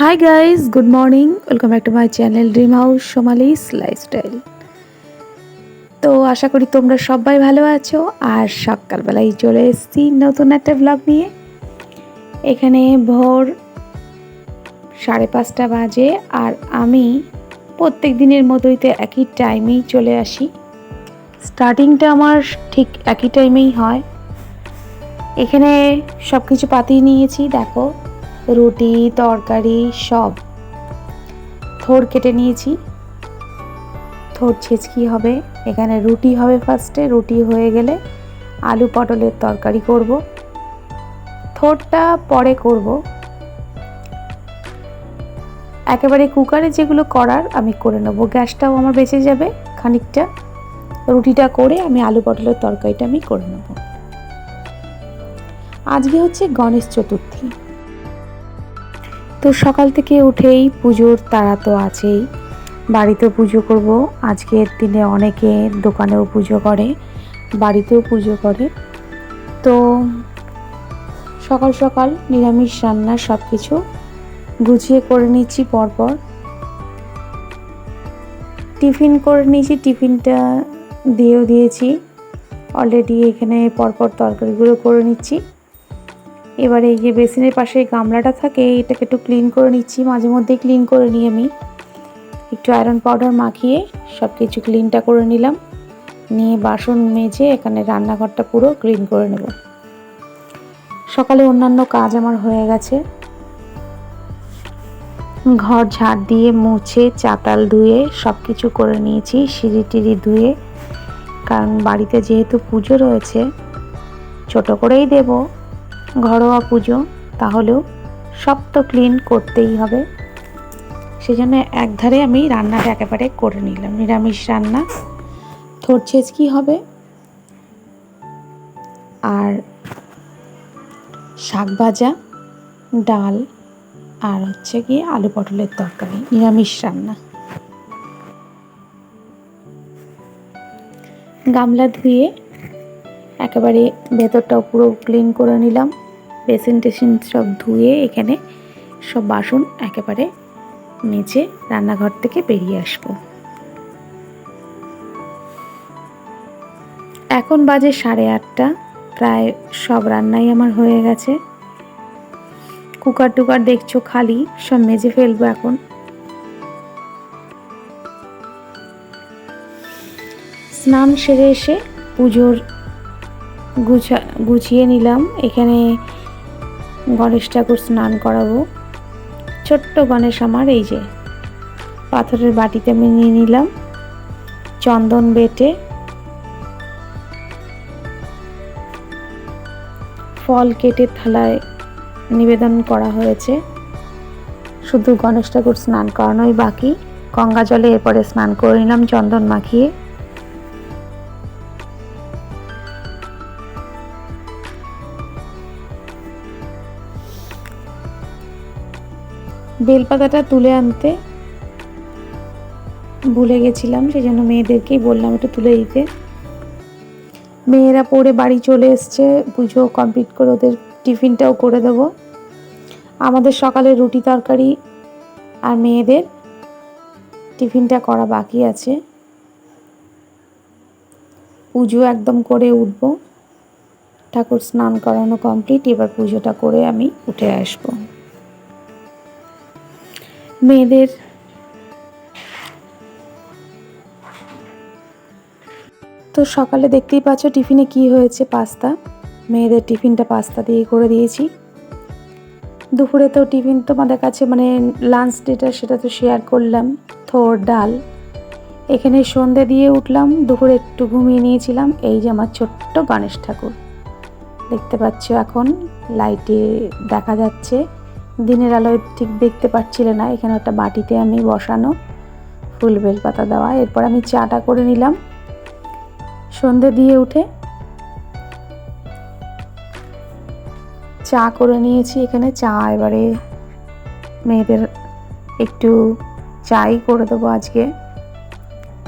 Hi guys good morning welcome back to my channel dream house সোমালিস lifestyle তো আশা করি তোমরা সবাই ভালো আছো আর সকালবেলায় চলে এসেছি নতুন একটা ব্লগ নিয়ে। এখানে ভোর সাড়ে পাঁচটা বাজে আর আমি প্রত্যেক দিনের মতোই তো একই টাইমেই চলে আসি। স্টার্টিংটা আমার ঠিক একই টাইমেই হয়। এখানে সব কিছু পাতিয়ে নিয়েছি, দেখো। রুটি, তরকারি, সব। থোর কেটে নিয়েছি। থোর ছেচকি হবে। এখানে রুটি হবে ফার্স্টে রুটি হয়ে গেলে আলু পটলের তরকারি করব। থোরটা পরে করব। একেবারে কুকারে যেগুলো করার আমি করে নেব। গ্যাসটাও আমার বেঁচে যাবে খানিকটা। রুটিটা করে আমি আলু পটলের তরকারিটা আমি করে নেব। আজকে হচ্ছে গণেশ চতুর্থী। তো সকাল থেকে উঠেই পুজোর তারা তো আছেই। বাড়িতেও পুজো করব। আজকের দিনে অনেকে দোকানেও পুজো করে, বাড়িতেও পুজো করে। তো সকাল সকাল নিরামিষ রান্না সব কিছু গুছিয়ে করে নিচ্ছি পরপর। টিফিন করে নিয়েছি, টিফিনটা দিয়েও দিয়েছি। অলরেডি এখানে পরপর তরকারিগুলো করে নিচ্ছি। এবারে এই যে বেসিনের পাশে গামলাটা থাকে, এটাকে একটু ক্লিন করে নিচ্ছি, মাঝে মধ্যেই ক্লিন করে নিই আমি। একটু আয়রন পাউডার মাখিয়ে সব কিছু ক্লিনটা করে নিলাম। নিয়ে বাসন মেজে এখানে রান্নাঘরটা পুরো ক্লিন করে নেব। সকালে অন্যান্য কাজ আমার হয়ে গেছে। ঘর ঝাড় দিয়ে মুছে চাতাল ধুয়ে সব কিছু করে নিয়েছি, সিঁড়ি টিড়ি ধুয়ে। কারণ বাড়িতে যেহেতু পুজো রয়েছে, ছোট করেই দেবো। ঘরোয়া পুজো, তাহলেও সব তো ক্লিন করতেই হবে। সেজন্য একধারে আমি রান্নাটা একেবারে করে নিলাম, নিরামিষ রান্না। থোর ছেচকি হবে? আর শাক ভাজা, ডাল, আর হচ্ছে গিয়ে আলু পটলের তরকারি, নিরামিষ রান্না। গামলা ধুয়ে একেবারে ভেতরটাও পুরো ক্লিন করে নিলাম। বেসিন টেসিন সব ধুয়ে এখানে সব বাসন একেবারে মেজে রান্নাঘর থেকে বেরিয়ে আসব। এখন বাজে সাড়ে আটটা, প্রায় সব রান্নাই আমার হয়ে গেছে। কুকার টুকার দেখছ খালি, সব মেজে ফেলব এখন। স্নান সেরে এসে পুজোর গুছা গুছিয়ে নিলাম। এখানে গণেশ ঠাকুর স্নান করাবো। ছোট্ট গণেশ আমার, এই যে। পাথরের বাটিতে আমি নিয়ে নিলাম। চন্দন বেটে। ফল কেটে থালায় নিবেদন করা হয়েছে। শুধু গণেশ ঠাকুর স্নান করানোই বাকি। গঙ্গা জলে এরপরে স্নান করে নিলাম, চন্দন মাখিয়ে। বেলপাতাটা তুলে আনতে ভুলে গেছিলাম সেই জন্য মেয়েদেরকেই বললাম একটু তুলে দিতে। মেয়েরা পড়ে বাড়ি চলে এসছে, পুজো কমপ্লিট করে ওদের টিফিনটাও করে দেব। আমাদের সকালে রুটি তরকারি আর মেয়েদের টিফিনটা করা বাকি আছে। পুজো একদম করে উঠব। ঠাকুর স্নান করানো কমপ্লিট এবার পুজোটা করে আমি উঠে আসব। মেয়েদের। তো সকালে দেখতেই পাচ্ছ টিফিনে কি হয়েছে পাস্তা। মেয়েদের টিফিনটা পাস্তা দিয়ে করে দিয়েছি। দুপুরে তো টিফিন তোমাদের কাছে মানে লাঞ্চ যেটা সেটা তো শেয়ার করলাম, থোর ডাল। এখানে সন্ধে দিয়ে উঠলাম, দুপুরে একটু ঘুমিয়ে নিয়েছিলাম, এই যে আমার ছোট্ট গণেশ ঠাকুর। দেখতে পাচ্ছ এখন লাইটে দেখা যাচ্ছে। দিনের আলোয় ঠিক দেখতে পাচ্ছিলে না। এখানে একটা বাটিতে আমি বসানো ফুল বেল পাতা দেওয়া। এরপর আমি চাটা করে নিলাম। সন্ধে দিয়ে উঠে চা করে নিয়েছি এখানে। চা এবারে মেয়েদের একটু চাই করে দেবো আজকে।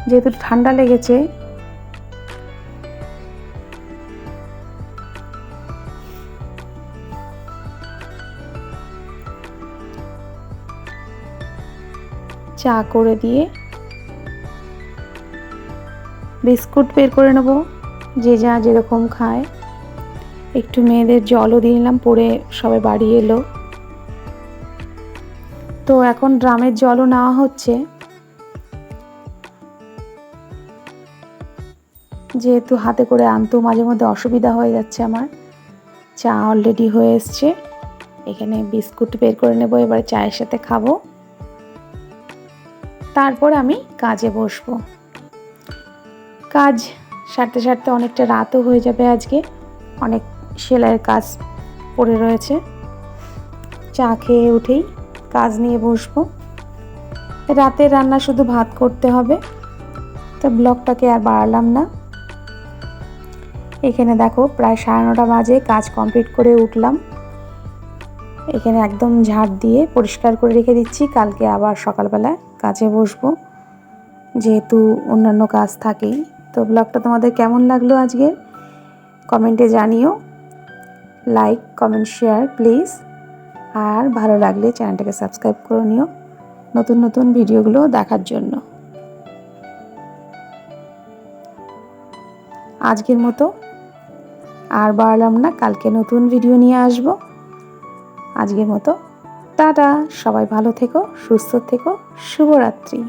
যেহেতু ঠান্ডা লেগেছে চা করে দিয়ে বিস্কুট বের করে নেব। যে যা যেরকম খায়। একটু মেয়েদের জলও দিয়ে নিলাম, পরে সবাই বাড়ি এলো। তো এখন ড্রামের জলও নেওয়া হচ্ছে। যেহেতু হাতে করে আনতেও মাঝে মধ্যে অসুবিধা হয়ে যাচ্ছে আমার। চা অলরেডি হয়ে এসছে। এখানে বিস্কুট বের করে নেব, এবারে চায়ের সাথে খাব। তারপর আমি কাজে বসবো। কাজ সারতে সারতে অনেকটা রাতও হয়ে যাবে আজকে। অনেক সেলাইয়ের কাজ পড়ে রয়েছে। চা খেয়ে উঠেই কাজ নিয়ে বসবো। রাতে রান্না শুধু ভাত করতে হবে। তো ব্লগটাকে আর বাড়ালাম না। এখানে দেখো প্রায় সাড়ে নটা বাজে, কাজ কমপ্লিট করে উঠলাম। এখানে একদম ঝাড় দিয়ে পরিষ্কার করে রেখে দিচ্ছি। কালকে আবার সকালবেলা কাজে বসবো। যেহেতু অন্যান্য কাজ থাকেই। তো ব্লগটা তোমাদের কেমন লাগল আজকে কমেন্টে জানিও। Like, comment, share please. আর ভালো লাগলে চ্যানেলটাকে সাবস্ক্রাইব করে নিও নতুন নতুন ভিডিওগুলো দেখার জন্য। আজকের মতো। আর বাড়লাম না, কালকে নতুন ভিডিও নিয়ে আসব। আজকের মতো। টাটা সবাই ভালো থেকো সুস্থ থেকো শুভরাত্রি।